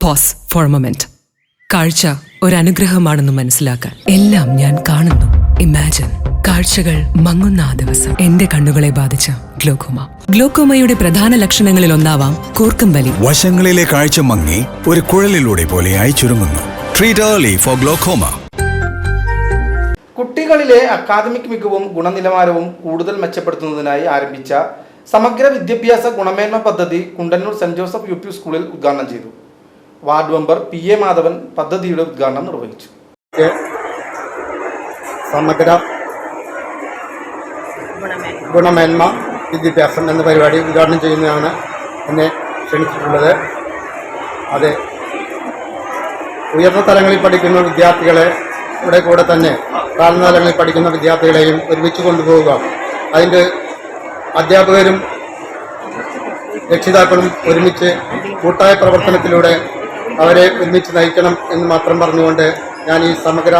Pose four moment കാഴ്ച അനുഗ്രഹമാണെന്ന് മനസ്സിലാക്കാൻ എല്ലാം ഞാൻ കാണുന്നു. ഇമാജിൻ കാഴ്ചകൾ മങ്ങുന്ന ആ ദിവസം. എന്റെ കണ്ണുകളെ ബാധിച്ച ഗ്ലോക്കോമ. ഗ്ലോക്കോമയുടെ പ്രധാന ലക്ഷണങ്ങളിൽ ഒന്നാവാം കൂർക്കം വലി വശങ്ങളിലെ കാഴ്ച മങ്ങി ഒരു കുഴലിലൂടെ പോലെയായി ചുരുങ്ങുന്നു. ട്രീറ്റ് ഏർലി ഫോർ ഗ്ലോക്കോമ കുട്ടികളിലെ അക്കാദമിക് മികവും ഗുണനിലവാരവും കൂടുതൽ മെച്ചപ്പെടുത്തുന്നതിനായി ആരംഭിച്ച സമഗ്ര വിദ്യാഭ്യാസ ഗുണമേന്മ പദ്ധതി Kundannoor saint Joseph U P സ്കൂളിൽ ഉദ്ഘാടനം ചെയ്തു. Ward member P A Madhavan പദ്ധതിയുടെ ഉദ്ഘാടനം നിർവഹിച്ചു. സമഗ്ര ഗുണമേന്മ വിദ്യാഭ്യാസം എന്ന പരിപാടി ഉദ്ഘാടനം ചെയ്യുന്നതാണ് എന്നെ ക്ഷണിച്ചിട്ടുള്ളത്. അത്. ഉയർന്ന തലങ്ങളിൽ പഠിക്കുന്ന വിദ്യാർത്ഥികളെ ഇവിടെ കൂടെ തന്നെ താഴ്ന്ന തലങ്ങളിൽ പഠിക്കുന്ന വിദ്യാർത്ഥികളെയും ഒരുമിച്ച് കൊണ്ടുപോവുക. അതിന്റെ അധ്യാപകരും രക്ഷിതാക്കളും ഒരുമിച്ച് കൂട്ടായ പ്രവർത്തനത്തിലൂടെ അവരെ ഒന്നിച്ച് നയിക്കണം എന്ന് മാത്രം പറഞ്ഞുകൊണ്ട് ഞാൻ ഈ സമഗ്ര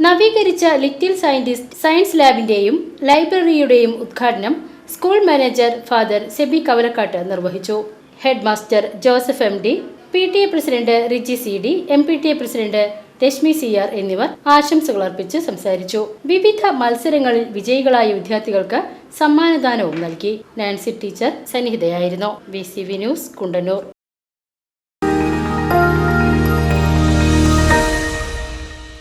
നവീകരിച്ച ലിറ്റിൽ സയന്റിസ്റ്റ് സയൻസ് ലാബിന്റെയും ലൈബ്രറിയുടെയും ഉദ്ഘാടനം school manager father Seby Kavalakkattu നിർവഹിച്ചു. Head master Joseph M D P T A president Riji C D M P T A president Reshmi C R എന്നിവർ ആശംസകൾ അർപ്പിച്ച് സംസാരിച്ചു. വിവിധ മത്സരങ്ങളിൽ വിജയികളായ വിദ്യാർത്ഥികൾക്ക് സമ്മാനദാനവും നൽകി. Nancy teacher സന്നിഹിതയായിരുന്നു. V C V news Kundannoor.